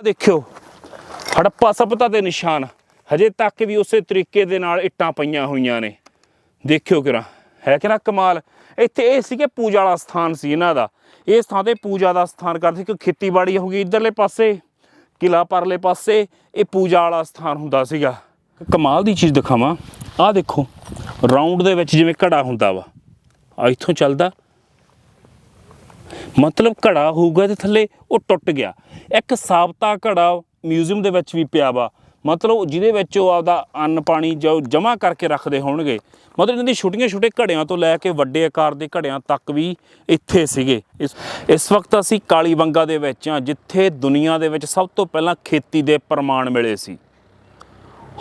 ਆਹ ਦੇਖਿਓ, ਹੜੱਪਾ ਸਭਤਾ ਦੇ ਨਿਸ਼ਾਨ। ਹਜੇ ਤੱਕ ਵੀ ਉਸੇ ਤਰੀਕੇ ਦੇ ਨਾਲ ਇੱਟਾਂ ਪਈਆਂ ਹੋਈਆਂ ਨੇ। ਦੇਖਿਓ ਕਿਰਾ, ਹੈ ਕਿ ਨਾ ਕਮਾਲ? ਇੱਥੇ ਇਹ ਸੀ ਕਿ ਪੂਜਾ ਵਾਲਾ ਸਥਾਨ ਸੀ ਇਹਨਾਂ ਦਾ। ਇਸ ਥਾਂ ਤੇ ਪੂਜਾ ਦਾ ਸਥਾਨ ਕਰਦੇ ਸੀ ਕਿ ਖੇਤੀਬਾੜੀ ਹੋ ਗਈ ਇਧਰਲੇ ਪਾਸੇ ਕਿਲਾ ਪਰਲੇ ਪਾਸੇ, ਇਹ ਪੂਜਾ ਵਾਲਾ ਸਥਾਨ ਹੁੰਦਾ ਸੀਗਾ। ਕਮਾਲ ਦੀ ਚੀਜ਼ ਦਿਖਾਵਾਂ। ਆਹ ਦੇਖੋ ਰਾਉਂਡ ਦੇ ਵਿੱਚ ਜਿਵੇਂ ਘੜਾ ਹੁੰਦਾ ਵਾ। ਆ ਇੱਥੋਂ ਚੱਲਦਾ ਮਤਲਬ ਘੜਾ ਹੋਊਗਾ ਤੇ ਥੱਲੇ, ਉਹ ਟੁੱਟ ਗਿਆ। ਇੱਕ ਸਾਬਤਾ ਘੜਾ ਮਿਊਜ਼ੀਅਮ ਦੇ ਵਿੱਚ ਵੀ ਪਿਆ ਵਾ। ਮਤਲਬ ਜਿਹਦੇ ਵਿੱਚ ਉਹ ਆਪਦਾ ਅੰਨ ਪਾਣੀ ਜੋ ਜਮ੍ਹਾਂ ਕਰਕੇ ਰੱਖਦੇ ਹੋਣਗੇ। ਮਤਲਬ ਇਹਨਾਂ ਦੀ ਛੋਟੀਆਂ ਛੋਟੇ ਘੜਿਆਂ ਤੋਂ ਲੈ ਕੇ ਵੱਡੇ ਆਕਾਰ ਦੇ ਘੜਿਆਂ ਤੱਕ ਵੀ ਇੱਥੇ ਸੀਗੇ। ਇਸ ਇਸ ਵਕਤ ਅਸੀਂ ਕਾਲੀ ਬੰਗਾ ਦੇ ਵਿੱਚ ਹਾਂ, ਜਿੱਥੇ ਦੁਨੀਆ ਦੇ ਵਿੱਚ ਸਭ ਤੋਂ ਪਹਿਲਾਂ ਖੇਤੀ ਦੇ ਪ੍ਰਮਾਣ ਮਿਲੇ ਸੀ।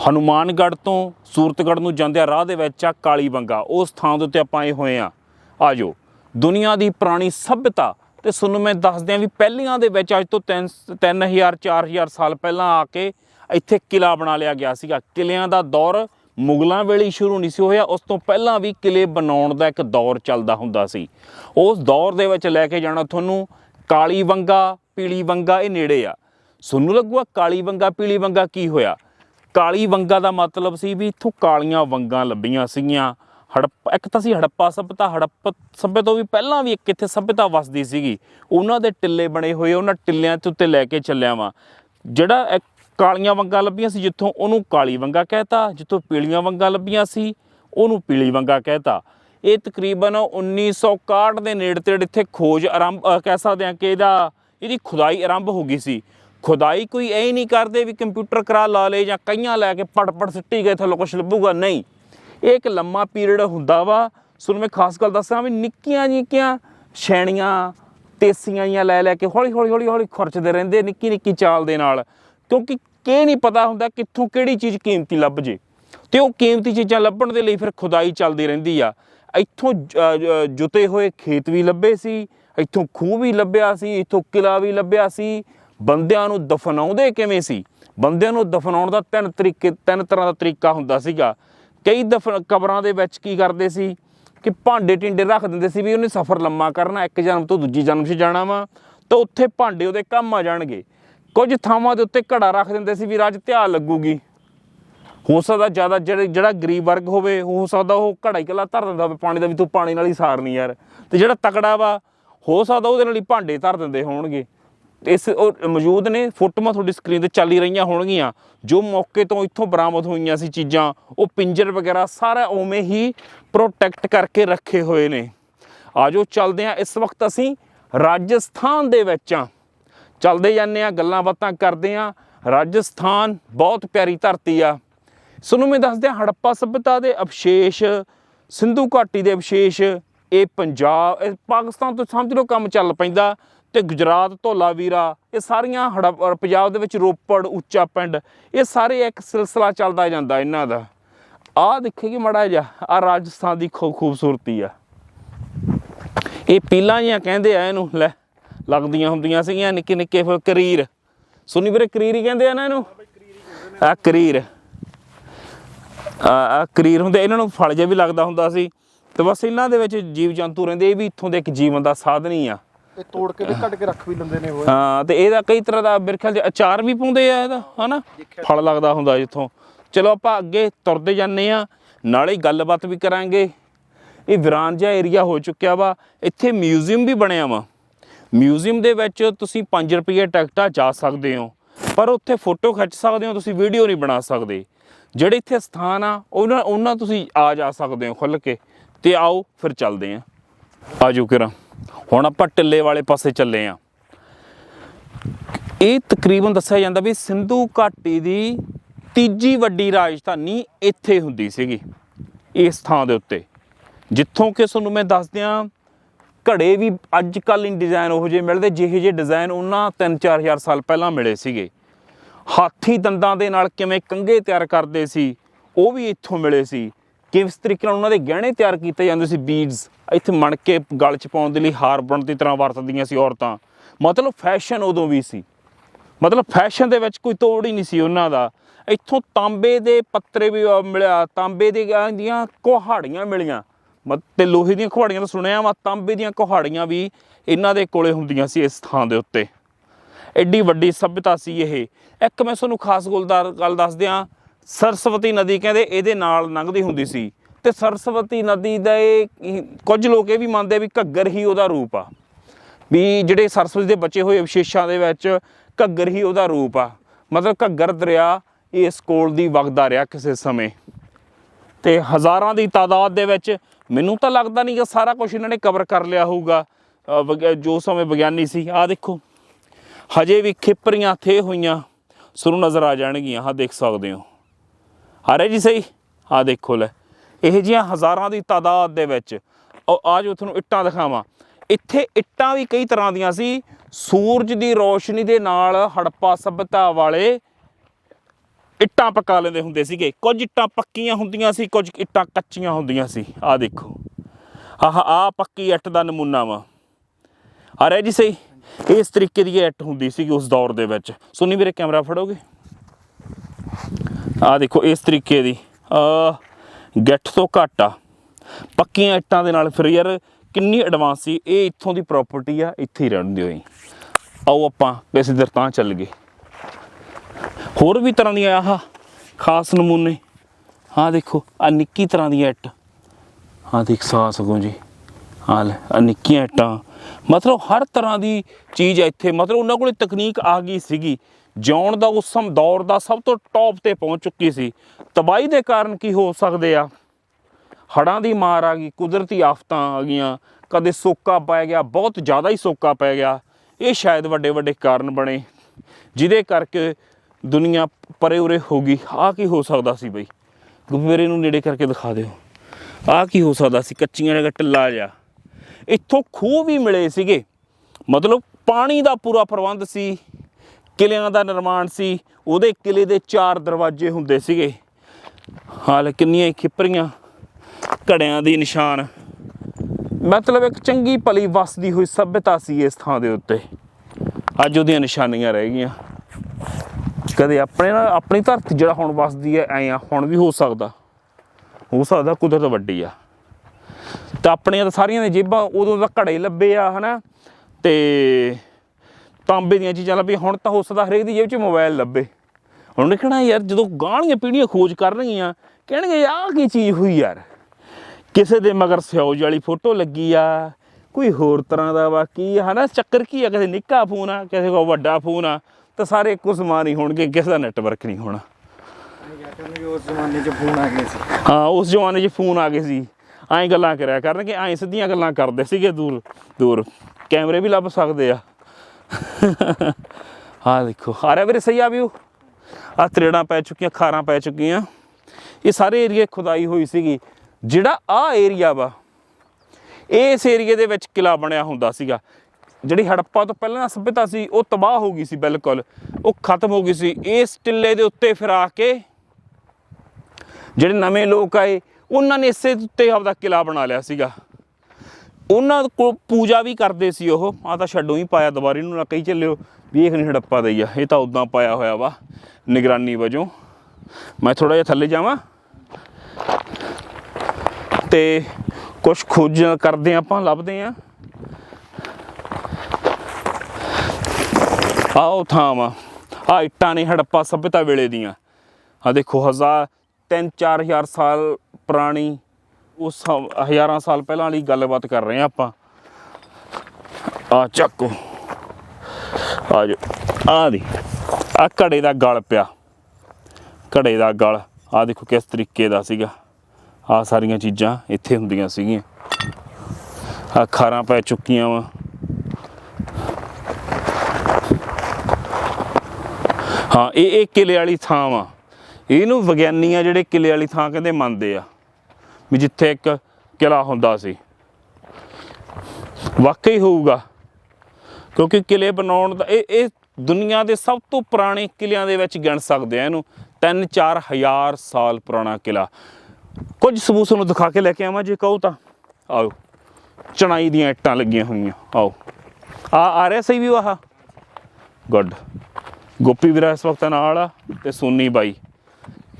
ਹਨੂਮਾਨਗੜ੍ਹ ਤੋਂ ਸੂਰਤਗੜ੍ਹ ਨੂੰ ਜਾਂਦਿਆਂ ਰਾਹ ਦੇ ਵਿੱਚ ਆ ਕਾਲੀ ਬੰਗਾ ਉਸ ਥਾਂ ਦੇ ਉੱਤੇ ਆਪਾਂ ਆਏ ਹੋਏ ਆ ਆਜੋ ਦੁਨੀਆ ਦੀ ਪੁਰਾਣੀ ਸਭਿਅਤਾ ਤੇ ਤੁਹਾਨੂੰ ਮੈਂ ਦੱਸਦਿਆਂ ਵੀ ਪਹਿਲੀਆਂ ਦੇ ਵਿੱਚ ਅੱਜ ਤੋਂ 3 3000 4000 ਸਾਲ ਪਹਿਲਾਂ ਆ ਕੇ ਇੱਥੇ ਕਿਲਾ ਬਣਾ ਲਿਆ ਗਿਆ ਸੀਗਾ। ਕਿਲਿਆਂ ਦਾ ਦੌਰ ਮੁਗਲਾਂ ਵੇਲੇ ਸ਼ੁਰੂ ਨਹੀਂ ਸੀ ਹੋਇਆ, ਉਸ ਤੋਂ ਪਹਿਲਾਂ ਵੀ ਕਿਲੇ ਬਣਾਉਣ ਦਾ ਇੱਕ ਦੌਰ ਚੱਲਦਾ ਹੁੰਦਾ ਸੀ। ਉਸ ਦੌਰ ਦੇ ਵਿੱਚ ਲੈ ਕੇ ਜਾਣਾ ਤੁਹਾਨੂੰ ਕਾਲੀ ਵੰਗਾ, ਪੀਲੀ ਵੰਗਾ, ਇਹ ਨੇੜੇ ਆ। ਸੁਣਨ ਲੱਗੂਗਾ ਕਾਲੀ ਵੰਗਾ, ਪੀਲੀ ਵੰਗਾ ਕੀ ਹੋਇਆ? ਕਾਲੀ ਵੰਗਾ ਦਾ ਮਤਲਬ ਸੀ ਵੀ ਇੱਥੋਂ ਕਾਲੀਆਂ ਵੰਗਾਂ ਲੱਭੀਆਂ ਸੀਗੀਆਂ। ਹੜੱਪਾ, ਇੱਕ ਤਾਂ ਸੀ ਹੜੱਪਾ ਸਭਿਅਤਾ, ਹੜੱਪ ਸਭਿਅਤਾ ਤੋਂ ਵੀ ਪਹਿਲਾਂ ਵੀ ਇੱਕ ਇੱਥੇ ਸਭਿਅਤਾ ਵਸਦੀ ਸੀਗੀ। ਉਹਨਾਂ ਦੇ ਟਿੱਲੇ ਬਣੇ ਹੋਏ, ਉਹਨਾਂ ਟਿੱਲਿਆਂ ਤੇ ਉੱਤੇ ਲੈ ਕੇ ਚੱਲਿਆ ਵਾਂ। ਜਿਹੜਾ ਇੱਕ ਕਾਲੀਆਂ ਵੰਗਾਂ ਲੱਭੀਆਂ ਸੀ, ਜਿੱਥੋਂ ਉਹਨੂੰ ਕਾਲੀ ਵੰਗਾ ਕਹਿਤਾ, ਜਿੱਥੋਂ ਪੀਲੀਆਂ ਵੰਗਾਂ ਲੱਭੀਆਂ ਸੀ, ਉਹਨੂੰ ਪੀਲੀ ਵੰਗਾ ਕਹਿਤਾ। ਇਹ ਤਕਰੀਬਨ 1961 ਦੇ ਨੇੜੇ ਤੇੜੇ ਇੱਥੇ ਖੋਜ ਆਰੰਭ ਕਹਿ ਸਕਦੇ ਹਾਂ ਕਿ ਇਹਦਾ, ਇਹਦੀ ਖੁਦਾਈ ਆਰੰਭ ਹੋ ਗਈ ਸੀ। ਖੁਦਾਈ ਕੋਈ ਐ ਨਹੀਂ ਕਰਦੇ ਵੀ ਕੰਪਿਊਟਰ ਕਰਾ ਲਾ ਲੇ ਜਾਂ ਕਈਆਂ ਲੈ ਕੇ ਪੜਪੜ ਪੜ ਸਿੱਟੀ ਗਏ ਥੱਲੋਂ ਕੁਛ ਲੱਭੂਗਾ? ਨਹੀਂ। ਇਹ ਇੱਕ ਲੰਮਾ ਪੀਰੀਅਡ ਹੁੰਦਾ ਵਾ। ਤੁਹਾਨੂੰ ਮੈਂ ਖਾਸ ਗੱਲ ਦੱਸਾਂ ਵੀ ਨਿੱਕੀਆਂ ਜਿਹੀਆਂ ਛੈਣੀਆਂ, ਤੇਸੀਆਂ ਜੀਆਂ ਲੈ ਲੈ ਕੇ ਹੌਲੀ ਹੌਲੀ ਹੌਲੀ ਹੌਲੀ ਖੁਰਚਦੇ ਰਹਿੰਦੇ ਨਿੱਕੀ ਨਿੱਕੀ ਚਾਲ ਦੇ ਨਾਲ। ਕਿਉਂਕਿ ਕੀ ਨਹੀਂ ਪਤਾ ਹੁੰਦਾ ਕਿੱਥੋਂ ਕਿਹੜੀ ਚੀਜ਼ ਕੀਮਤੀ ਲੱਭ ਜੇ। ਤੇ ਉਹ ਕੀਮਤੀ ਚੀਜ਼ਾਂ ਲੱਭਣ ਦੇ ਲਈ ਫਿਰ ਖੁਦਾਈ ਚੱਲਦੀ ਰਹਿੰਦੀ ਆ। ਇੱਥੋਂ ਜੁਤੇ ਹੋਏ ਖੇਤ ਵੀ ਲੱਭੇ ਸੀ, ਇੱਥੋਂ ਖੂਹ ਵੀ ਲੱਭਿਆ ਸੀ, ਇੱਥੋਂ ਕਿਲਾ ਵੀ ਲੱਭਿਆ ਸੀ। ਬੰਦਿਆਂ ਨੂੰ ਦਫਨਾਉਂਦੇ ਕਿਵੇਂ ਸੀ? ਬੰਦਿਆਂ ਨੂੰ ਦਫਨਾਉਣ ਦਾ ਤਿੰਨ ਤਰੀਕੇ ਤਿੰਨ ਤਰ੍ਹਾਂ ਦਾ ਤਰੀਕਾ ਹੁੰਦਾ ਸੀਗਾ। ਕਈ ਦਫਨ ਕਬਰਾਂ ਦੇ ਵਿੱਚ ਕੀ ਕਰਦੇ ਸੀ ਕਿ ਭਾਂਡੇ ਟਿੰਡੇ ਰੱਖ ਦਿੰਦੇ ਸੀ ਵੀ ਉਹਨੇ ਸਫ਼ਰ ਲੰਮਾ ਕਰਨਾ, ਇੱਕ ਜਨਮ ਤੋਂ ਦੂਜੀ ਜਨਮ 'ਚ ਜਾਣਾ ਵਾ, ਤਾਂ ਉੱਥੇ ਭਾਂਡੇ ਉਹਦੇ ਕੰਮ ਆ ਜਾਣਗੇ। ਕੁਝ ਥਾਵਾਂ ਦੇ ਉੱਤੇ ਘੜਾ ਰੱਖ ਦਿੰਦੇ ਸੀ ਵੀ ਰਾਜ ਧਿਆਨ ਲੱਗੂਗੀ। ਹੋ ਸਕਦਾ ਜ਼ਿਆਦਾ ਜਿਹੜੇ, ਜਿਹੜਾ ਗਰੀਬ ਵਰਗ ਹੋਵੇ, ਹੋ ਸਕਦਾ ਉਹ ਘੜਾ ਹੀ ਇਕੱਲਾ ਧਰ ਦਿੰਦਾ ਹੋਵੇ, ਪਾਣੀ ਦਾ ਵੀ ਤੂੰ ਪਾਣੀ ਨਾਲ ਹੀ ਸਾਰਨੀ ਯਾਰ। ਤੇ ਜਿਹੜਾ ਤਕੜਾ ਵਾ, ਹੋ ਸਕਦਾ ਉਹਦੇ ਨਾਲ ਹੀ ਭਾਂਡੇ ਧਰ ਦਿੰਦੇ ਹੋਣਗੇ। ਇਸ ਉਹ ਮੌਜੂਦ ਨੇ, ਫੋਟੋਆਂ ਤੁਹਾਡੀ ਸਕਰੀਨ ਤੇ ਚੱਲ ਹੀ ਰਹੀਆਂ ਹੋਣਗੀਆਂ। ਜੋ ਮੌਕੇ ਤੋਂ ਇੱਥੋਂ ਬਰਾਮਦ ਹੋਈਆਂ ਸੀ ਚੀਜ਼ਾਂ, ਉਹ ਪਿੰਜਰ ਵਗੈਰਾ ਸਾਰਾ ਉਵੇਂ ਹੀ ਪ੍ਰੋਟੈਕਟ ਕਰਕੇ ਰੱਖੇ ਹੋਏ ਨੇ। ਆਜੋ ਚੱਲਦੇ ਆ ਇਸ ਵਕਤ ਅਸੀਂ ਰਾਜਸਥਾਨ ਦੇ ਵਿੱਚ ਆ ਚੱਲਦੇ ਜਾਂਦੇ ਆ ਗੱਲਾਂ ਬਾਤਾਂ ਕਰਦੇ ਆ ਰਾਜਸਥਾਨ ਬਹੁਤ ਪਿਆਰੀ ਧਰਤੀ ਆ। ਸਾਨੂੰ ਮੈਂ ਦੱਸਦੇ ਆ ਹੜੱਪਾ ਸਭਿਅਤਾ ਦੇ ਅਵਸ਼ੇਸ਼, ਸਿੰਧੂ ਘਾਟੀ ਦੇ ਅਵਸ਼ੇਸ਼, ਇਹ ਪੰਜਾਬ ਪਾਕਿਸਤਾਨ ਤੋਂ ਸਮਝ ਲਓ ਕੰਮ ਚੱਲ ਪੈਂਦਾ। ਤੇ ਗੁਜਰਾਤ ਧੋਲਾ ਵੀਰਾ ਇਹ ਸਾਰੀਆਂ ਹੜੱਪ ਪੰਜਾਬ ਦੇ ਵਿੱਚ ਰੋਪੜ, ਉੱਚਾ ਪਿੰਡ, ਇਹ ਸਾਰੇ ਇੱਕ ਸਿਲਸਿਲਾ ਚੱਲਦਾ ਜਾਂਦਾ ਇਹਨਾਂ ਦਾ। ਆਹ ਦੇਖੇਗੀ ਮੜਾ ਜਾ ਆ ਰਾਜਸਥਾਨ ਦੀ ਖੂਬ ਖੂਬਸੂਰਤੀ ਆ। ਇਹ ਪੀਲਾਂ ਜੀਆਂ ਕਹਿੰਦੇ ਆ ਇਹਨੂੰ, ਲੈ, ਲੱਗਦੀਆਂ ਹੁੰਦੀਆਂ ਸੀਗੀਆਂ ਨਿੱਕੇ ਨਿੱਕੇ ਫਿਰ ਕਰੀਰ। ਸੁਣੀ ਵੀਰੇ ਕਰੀਰ ਹੀ ਕਹਿੰਦੇ ਆ ਨਾ ਇਹਨੂੰ? ਆ ਕਰੀਰ। ਆ ਕਰੀਰ ਹੁੰਦੇ, ਇਹਨਾਂ ਨੂੰ ਫਲ ਜੇ ਵੀ ਲੱਗਦਾ ਹੁੰਦਾ ਸੀ। ਤੇ ਬਸ ਇਹਨਾਂ ਦੇ ਵਿੱਚ ਜੀਵ ਜੰਤੂ ਰਹਿੰਦੇ, ਇਹ ਵੀ ਇੱਥੋਂ ਦੇ ਇੱਕ ਜੀਵਨ ਦਾ ਸਾਧਨ ਹੀ ਆ। ਇਹ ਤੋੜ ਕੇ ਵੀ ਕੱਢ ਕੇ ਰੱਖ ਵੀ ਲੈਂਦੇ ਨੇ ਉਹ। ਹਾਂ ਤੇ ਇਹਦਾ ਕਈ ਤਰ੍ਹਾਂ ਦਾ ਮੇਰੇ ਖਿਆਲ ਚ ਅਚਾਰ ਵੀ ਪਾਉਂਦੇ ਆ ਇਹਦਾ ਹਨਾ? ਫਲ ਲੱਗਦਾ ਹੁੰਦਾ ਜਿੱਥੋਂ। ਚਲੋ ਆਪਾਂ ਅੱਗੇ ਤੁਰਦੇ ਜਾਂਦੇ ਆ ਨਾਲੇ ਗੱਲਬਾਤ ਵੀ ਕਰਾਂਗੇ। ਇਹ ਵਿਰਾਨ ਜਿਹਾ ਏਰੀਆ ਹੋ ਚੁੱਕਿਆ ਵਾ ਇੱਥੇ ਮਿਊਜ਼ੀਅਮ ਵੀ ਬਣਿਆ ਵਾ। ਮਿਊਜ਼ੀਅਮ ਦੇ ਵਿੱਚ ਤੁਸੀਂ 5 ਰੁਪਏ ਟਿਕਟਾਂ ਜਾ ਸਕਦੇ ਹੋ ਪਰ ਉੱਥੇ ਫੋਟੋ ਖਿੱਚ ਸਕਦੇ ਹੋ ਤੁਸੀਂ ਵੀਡੀਓ ਨਹੀਂ ਬਣਾ ਸਕਦੇ। ਜਿਹੜੇ ਇੱਥੇ ਸਥਾਨ ਆ ਉਹਨਾਂ ਉਹਨਾਂ ਤੁਸੀਂ ਆ ਜਾ ਸਕਦੇ ਹੋ ਖੁੱਲ ਕੇ। ਤੇ ਆਓ ਫਿਰ ਚੱਲਦੇ ਆ ਆਜੋ ਕਿਰਾ। ਹੁਣ ਆਪਾਂ ਟਿੱਲੇ ਵਾਲੇ ਪਾਸੇ ਚੱਲੇ ਆ। ਇਹ ਤਕਰੀਬਨ ਦੱਸਿਆ ਜਾਂਦਾ ਵੀ ਸਿੰਧੂ ਘਾਟੀ ਦੀ ਤੀਜੀ ਵੱਡੀ ਰਾਜਧਾਨੀ ਇੱਥੇ ਹੁੰਦੀ ਸੀਗੀ, ਇਸ ਥਾਂ ਦੇ ਉੱਤੇ। ਜਿੱਥੋਂ ਕਿ ਤੁਹਾਨੂੰ ਮੈਂ ਦੱਸਦਿਆਂ, ਘੜੇ ਵੀ ਅੱਜ ਕੱਲ੍ਹ ਇਨ ਡਿਜ਼ਾਈਨ ਉਹੋ ਜਿਹੇ ਮਿਲਦੇ, ਜਿਹੇ ਜਿਹੇ ਡਿਜ਼ਾਈਨ ਉਹਨਾਂ 3-4000 ਸਾਲ ਪਹਿਲਾਂ ਮਿਲੇ ਸੀਗੇ। ਹਾਥੀ ਦੰਦਾਂ ਦੇ ਨਾਲ ਕਿਵੇਂ ਕੰਘੇ ਤਿਆਰ ਕਰਦੇ ਸੀ, ਉਹ ਵੀ ਇੱਥੋਂ ਮਿਲੇ ਸੀ। ਕਿਸ ਤਰੀਕੇ ਨਾਲ ਉਹਨਾਂ ਦੇ ਗਹਿਣੇ ਤਿਆਰ ਕੀਤੇ ਜਾਂਦੇ ਸੀ ਬੀਡਸ ਇੱਥੇ ਮਣ ਕੇ ਗਲ 'ਚ ਪਾਉਣ ਦੇ ਲਈ ਹਾਰ ਬੁਣਨ ਦੀ ਤਰ੍ਹਾਂ ਵਰਤਦੀਆਂ ਸੀ ਔਰਤਾਂ। ਮਤਲਬ ਫੈਸ਼ਨ ਉਦੋਂ ਵੀ ਸੀ। ਮਤਲਬ ਫੈਸ਼ਨ ਦੇ ਵਿੱਚ ਕੋਈ ਤੋੜ ਹੀ ਨਹੀਂ ਸੀ ਉਹਨਾਂ ਦਾ। ਇੱਥੋਂ ਤਾਂਬੇ ਦੇ ਪੱਤਰੇ ਵੀ ਮਿਲਿਆ, ਤਾਂਬੇ ਦੇ ਦੀਆਂ ਕੁਹਾੜੀਆਂ ਮਿਲੀਆਂ। ਮਤ, ਤੇ ਲੋਹੇ ਦੀਆਂ ਕੁਹਾੜੀਆਂ ਤਾਂ ਸੁਣਿਆ ਵਾ, ਤਾਂਬੇ ਦੀਆਂ ਕੁਹਾੜੀਆਂ ਵੀ ਇਹਨਾਂ ਦੇ ਕੋਲੇ ਹੁੰਦੀਆਂ ਸੀ ਇਸ ਥਾਂ ਦੇ ਉੱਤੇ। ਐਡੀ ਵੱਡੀ ਸਭਿਅਤਾ ਸੀ ਇਹ। ਇੱਕ ਮੈਂ ਤੁਹਾਨੂੰ ਖਾਸ ਗੁਲਦਾਰ, ਗੱਲ ਦੱਸ ਦਿਆਂ ਸਰਸਵਤੀ ਨਦੀ ਕਹਿੰਦੇ ਇਹਦੇ ਨਾਲ ਲੰਘਦੀ ਹੁੰਦੀ ਸੀ। ਤੇ ਸਰਸਵਤੀ ਨਦੀ ਦੇ ਕੁਝ ਲੋਕ ਇਹ ਵੀ ਮੰਨਦੇ ਆ ਵੀ ਘੱਗਰ ਹੀ ਉਹਦਾ ਰੂਪ ਆ। ਵੀ ਜਿਹੜੇ ਸਰਸਵਤੀ ਦੇ ਬਚੇ ਹੋਏ ਅਵਸ਼ੇਸ਼ਾਂ ਦੇ ਵਿੱਚ ਘੱਗਰ ਹੀ ਉਹਦਾ ਰੂਪ ਆ। ਮਤਲਬ ਘੱਗਰ ਦਰਿਆ ਇਸ ਕੋਲ ਦੀ ਵਗਦਾ ਰਿਹਾ ਕਿਸੇ ਸਮੇਂ। ਤੇ ਹਜ਼ਾਰਾਂ ਦੀ ਤਾਦਾਦ ਦੇ ਵਿੱਚ ਮੈਨੂੰ ਤਾਂ ਲੱਗਦਾ ਨਹੀਂ ਕਿ ਸਾਰਾ ਕੁਝ ਇਹਨਾਂ ਨੇ ਕਵਰ ਕਰ ਲਿਆ ਹੋਊਗਾ। ਅ, ਜੋ ਸਮੇਂ ਵਿਗਿਆਨੀ ਸੀ ਆ ਦੇਖੋ। ਹਜੇ ਵੀ ਖਿਪਰੀਆਂ ਥੇ ਹੋਈਆਂ ਸੁਰੂ ਨਜ਼ਰ ਆ ਜਾਣਗੀਆਂ ਹਾਂ ਦੇਖ ਸਕਦੇ ਹੋ। ਆ ਰਹੇ ਜੀ ਸਹੀ? ਆ ਦੇਖੋ ਲੈ। ਇਹ ਜੀਆਂ ਹਜ਼ਾਰਾਂ ਦੀ ਤਾਦਾਦ ਦੇ ਵਿੱਚ। ਉਹ ਆ ਜੋ ਤੁਹਾਨੂੰ ਇੱਟਾਂ ਦਿਖਾਵਾਂ। ਇੱਥੇ ਇੱਟਾਂ ਵੀ ਕਈ ਤਰ੍ਹਾਂ ਦੀਆਂ ਸੀ। ਸੂਰਜ ਦੀ ਰੋਸ਼ਨੀ ਦੇ ਨਾਲ ਹੜੱਪਾ ਸਭਿਅਤਾ ਵਾਲੇ ਇੱਟਾਂ ਪਕਾ ਲੈਂਦੇ ਹੁੰਦੇ ਸੀਗੇ। ਕੁਝ ਇੱਟਾਂ ਪੱਕੀਆਂ ਹੁੰਦੀਆਂ ਸੀ, ਕੁਝ ਇੱਟਾਂ ਕੱਚੀਆਂ ਹੁੰਦੀਆਂ ਸੀ। ਆ ਦੇਖੋ। ਆਹ ਆ ਪੱਕੀ ਇੱਟ ਦਾ ਨਮੂਨਾ ਵਾ। ਆ ਰਿਹਾ ਜੀ ਸਹੀ? ਇਸ ਤਰੀਕੇ ਦੀ ਇੱਟ ਹੁੰਦੀ ਸੀਗੀ ਉਸ ਦੌਰ ਦੇ ਵਿੱਚ। ਸੁਣੀ ਮੇਰੇ ਕੈਮਰਾ ਫੜੋਗੇ? ਆ ਦੇਖੋ, ਇਸ ਤਰੀਕੇ ਦੀ। ਆ ਗੱਠ ਤੋਂ ਘੱਟ ਆ। ਪੱਕੀਆਂ ਇੱਟਾਂ ਦੇ ਨਾਲ ਫਿਰ ਯਾਰ ਕਿੰਨੀ ਐਡਵਾਂਸ ਸੀ, ਇਹ ਇੱਥੋਂ ਦੀ ਪ੍ਰਾਪਰਟੀ ਆ, ਇੱਥੇ ਹੀ ਰਹਿਣ ਦਿਓ ਜੀ। ਆਓ ਆਪਾਂ ਕਿਸੇ ਦਰ ਤਾਂ ਚੱਲ ਗਏ ਹੋਰ ਵੀ ਤਰ੍ਹਾਂ ਦੀਆਂ ਆਹ ਖਾਸ ਨਮੂਨੇ। ਹਾਂ ਦੇਖੋ ਆ ਨਿੱਕੀ ਤਰ੍ਹਾਂ ਦੀ ਇੱਟ। ਹਾਂ ਦੇਖ ਸਾ ਸਕੋ ਜੀ। ਹਾਂ ਲੈ ਆ ਨਿੱਕੀਆਂ ਇੱਟਾਂ। ਮਤਲਬ ਹਰ ਤਰ੍ਹਾਂ ਦੀ ਚੀਜ਼ ਇੱਥੇ। ਮਤਲਬ ਉਹਨਾਂ ਕੋਲੇ ਤਕਨੀਕ ਆ ਗਈ ਸੀਗੀ। ਜਿਉਣ ਦਾ ਉਸ ਸਮ ਦੌਰ ਦਾ ਸਭ ਤੋਂ ਟੌਪ ਤੇ ਪਹੁੰਚ ਚੁੱਕੀ ਸੀ। ਤਬਾਹੀ ਦੇ ਕਾਰਨ ਕੀ ਹੋ ਸਕਦੇ ਆ? ਹੜਾਂ ਦੀ ਮਾਰ ਆ ਗਈ, ਕੁਦਰਤੀ ਆਫਤਾਂ ਆ ਗਈਆਂ, ਕਦੇ ਸੋਕਾ ਪੈ ਗਿਆ, ਬਹੁਤ ਜ਼ਿਆਦਾ ਹੀ ਸੋਕਾ ਪੈ ਗਿਆ। ਇਹ ਸ਼ਾਇਦ ਵੱਡੇ ਵੱਡੇ ਕਾਰਨ ਬਣੇ, ਜਿਹਦੇ ਕਰਕੇ ਦੁਨੀਆ ਪਰੇ ਉਰੇ ਹੋ ਗਈ। ਆ ਕੀ ਹੋ ਸਕਦਾ ਸੀ ਬਈ? ਗੁੱਬੇਰੇ ਨੂੰ ਨੇੜੇ ਕਰਕੇ ਦਿਖਾ ਦਿਓ। ਆ ਕੀ ਹੋ ਸਕਦਾ ਸੀ? ਕੱਚੀਆਂ ਜਗ੍ਹਾ ਟੱਲਾ ਜਾ ਇੱਥੋਂ ਖੂਹ ਵੀ ਮਿਲੇ ਸੀਗੇ। ਮਤਲਬ ਪਾਣੀ ਦਾ ਪੂਰਾ ਪ੍ਰਬੰਧ ਸੀ। ਕਿਲਿਆਂ ਦਾ ਨਿਰਮਾਣ ਸੀ, ਉਹਦੇ ਕਿਲੇ ਦੇ ਚਾਰ ਦਰਵਾਜ਼ੇ ਹੁੰਦੇ ਸੀਗੇ। ਹਾਲ ਕਿੰਨੀਆਂ ਹੀ ਖਿਪਰੀਆਂ, ਘੜਿਆਂ ਦੀ ਨਿਸ਼ਾਨ। ਮਤਲਬ ਇੱਕ ਚੰਗੀ ਭਲੀ ਵਸਦੀ ਹੋਈ ਸਭਿਅਤਾ ਸੀ ਇਸ ਥਾਂ ਦੇ ਉੱਤੇ। ਅੱਜ ਉਹਦੀਆਂ ਨਿਸ਼ਾਨੀਆਂ ਰਹਿ ਗਈਆਂ। ਕਦੇ ਆਪਣੇ ਨਾਲ, ਆਪਣੀ ਧਰਤੀ ਜਿਹੜਾ ਹੁਣ ਵਸਦੀ ਹੈ, ਐ ਆ, ਹੁਣ ਵੀ ਹੋ ਸਕਦਾ। ਹੋ ਸਕਦਾ ਕੁਦਰਤ ਵੱਡੀ ਆ। ਤਾਂ ਆਪਣੀਆਂ ਤਾਂ ਸਾਰੀਆਂ ਦੇ ਜੇਬਾਂ, ਉਦੋਂ ਤਾਂ ਘੜੇ ਲੱਭੇ ਆ, ਹਨਾ? ਤੇ ਤਾਂਬੇ ਦੀਆਂ ਚੀਜ਼ਾਂ ਲੱਭੀ ਹੁਣ ਤਾਂ ਹੋ ਸਕਦਾ ਹਰੇਕ ਦੀ ਜੇਬ 'ਚ ਮੋਬਾਈਲ ਲੱਭੇ। ਹੁਣ ਦੇਖਣਾ ਯਾਰ ਜਦੋਂ ਗਾਣੀਆਂ ਪੀੜੀਆਂ ਖੋਜ ਕਰਨਗੀਆਂ ਕਹਿਣਗੇ ਆਹ ਕੀ ਚੀਜ਼ ਹੋਈ ਯਾਰ? ਕਿਸੇ ਦੇ ਮਗਰ ਸਿਉਜ ਵਾਲੀ ਫੋਟੋ ਲੱਗੀ ਆ ਕੋਈ ਹੋਰ ਤਰ੍ਹਾਂ ਦਾ ਵਾ ਕੀ ਆ, ਹਨਾ? ਚੱਕਰ ਕੀ ਆ? ਕਿਸੇ ਨਿੱਕਾ ਫੋਨ ਆ ਕਿਸੇ ਕੋਲ ਵੱਡਾ ਫੋਨ ਆ ਤਾਂ ਸਾਰੇ ਇੱਕੋ ਸਮਾਨ ਹੀ ਹੋਣਗੇ ਕਿਸੇ ਦਾ ਨੈਟਵਰਕ ਨਹੀਂ ਹੋਣਾ। ਉਸ ਜ਼ਮਾਨੇ 'ਚ ਫੋਨ ਆ ਗਏ ਸੀ। ਹਾਂ ਉਸ ਜ਼ਮਾਨੇ 'ਚ ਫੋਨ ਆ ਗਏ ਸੀ। ਐਂ ਗੱਲਾਂ ਕਰਿਆ ਕਰਨਗੇ ਐਂ ਸਿੱਧੀਆਂ ਗੱਲਾਂ ਕਰਦੇ ਸੀਗੇ ਦੂਰ ਦੂਰ। ਕੈਮਰੇ ਵੀ ਲੱਭ ਸਕਦੇ ਆ। ਹਾਂ ਦੇਖੋ ਆ ਰਿਹਾ ਵੀਰੇ ਸਹੀ ਆ ਵੀ ਆ ਤਰੇੜਾਂ ਪੈ ਚੁੱਕੀਆਂ ਖਾਰਾਂ ਪੈ ਚੁੱਕੀਆਂ ਇਹ ਸਾਰੇ ਏਰੀਏ ਖੁਦਾਈ ਹੋਈ ਸੀਗੀ ਜਿਹੜਾ ਆ ਏਰੀਆ ਵਾ ਇਸ ਏਰੀਏ ਦੇ ਵਿੱਚ ਕਿਲਾ ਬਣਿਆ ਹੁੰਦਾ ਸੀਗਾ ਜਿਹੜੀ ਹੜੱਪਾ ਤੋਂ ਪਹਿਲਾਂ ਦੀ ਸਭਿਅਤਾ ਸੀ ਉਹ ਤਬਾਹ ਹੋ ਗਈ ਸੀ ਬਿਲਕੁਲ ਉਹ ਖਤਮ ਹੋ ਗਈ ਸੀ ਇਸ ਟਿੱਲੇ ਦੇ ਉੱਤੇ ਫਿਰ ਆ ਕੇ ਜਿਹੜੇ ਨਵੇਂ ਲੋਕ ਆਏ ਉਹਨਾਂ ਨੇ ਇਸੇ ਉੱਤੇ ਆਪਦਾ ਕਿਲਾ ਬਣਾ ਲਿਆ ਸੀਗਾ ਉਹਨਾਂ ਕੋਲ ਪੂਜਾ ਵੀ ਕਰਦੇ ਸੀ ਉਹ। ਆ ਤਾਂ ਛੱਡੋ ਹੀ ਪਾਇਆ ਦੁਬਾਰੀ ਨੂੰ ਨਾ ਕਹੀ ਚੱਲਿਓ ਵੀ ਇਹ ਨਹੀਂ ਹੜੱਪਾ ਦਈਆ ਇਹ ਤਾਂ ਉਦਾਂ ਪਾਇਆ ਹੋਇਆ ਵਾ ਨਿਗਰਾਨੀ ਵਜੋਂ। ਮੈਂ ਥੋੜਾ ਜਿਹਾ ਥੱਲੇ ਜਾਵਾਂ। ਤੇ ਕੁਝ ਖੋਜ ਕਰਦੇ ਹਾਂ ਆਪਾਂ, ਲੱਭਦੇ ਆ। ਆਓ ਥਾਂ ਵਾ। ਆ ਇੱਟਾਂ ਨੇ ਹੜੱਪਾ ਸਭਿਅਤਾ ਵੇਲੇ ਦੀਆਂ। ਆ ਦੇਖੋ, ਹਜ਼ਾਰ ਤਿੰਨ ਚਾਰ ਹਜ਼ਾਰ ਸਾਲ ਪੁਰਾਣੀ ਉਸ ਹਜ਼ਾਰਾਂ ਸਾਲ ਪਹਿਲਾਂ ਵਾਲੀ ਗੱਲਬਾਤ ਕਰ ਰਹੇ ਆ ਆਪਾਂ। ਆ ਚੱਕੋ। ਆ ਜੋ ਆ ਦੀ ਆ ਘੜੇ ਦਾ ਗਲ ਪਿਆ। ਘੜੇ ਦਾ ਗਲ ਆ ਦੇਖੋ ਕਿਸ ਤਰੀਕੇ ਦਾ ਸੀਗਾ। ਆ ਸਾਰੀਆਂ ਚੀਜ਼ਾਂ ਇੱਥੇ ਹੁੰਦੀਆਂ ਸੀਗੀਆਂ। ਆ ਖਾਰਾਂ ਪੈ ਚੁੱਕੀਆਂ ਵਾ। ਹਾਂ, ਇਹ ਇਹ ਕਿਲੇ ਵਾਲੀ ਥਾਂ ਵਾ। ਇਹਨੂੰ ਵਿਗਿਆਨੀਆਂ ਜਿਹੜੇ ਕਿਲੇ ਵਾਲੀ ਥਾਂ ਕਹਿੰਦੇ ਮੰਨਦੇ ਆ। ਵੀ ਜਿੱਥੇ ਇੱਕ ਕਿਲਾ ਹੁੰਦਾ ਸੀ। ਵਾਕਈ ਹੋਊਗਾ, ਕਿਉਂਕਿ ਕਿਲੇ ਬਣਾਉਣ ਦਾ ਇਹ ਇਹ ਦੁਨੀਆ ਦੇ ਸਭ ਤੋਂ ਪੁਰਾਣੇ ਕਿਲਿਆਂ ਦੇ ਵਿੱਚ ਗਿਣ ਸਕਦੇ ਆ ਇਹਨੂੰ। 3-4 ਹਜ਼ਾਰ ਸਾਲ ਪੁਰਾਣਾ ਕਿਲਾ ਕੁਝ ਸਬੂਤ ਨੂੰ ਦਿਖਾ ਕੇ ਲੈ ਕੇ ਆਵਾਂ, ਜੇ ਕਹੋ ਤਾਂ। ਆਓ, ਚਣਾਈ ਦੀਆਂ ਇੱਟਾਂ ਲੱਗੀਆਂ ਹੋਈਆਂ, ਆਓ। ਆ ਆ ਰਿਹਾ ਸਹੀ ਵੀ ਆਹ? ਗੁੱਡ ਗੋਪੀ ਵੀਰਾ ਇਸ ਵਕਤ ਨਾਲ ਆ ਤੇ ਸੋਨੀ ਬਾਈ।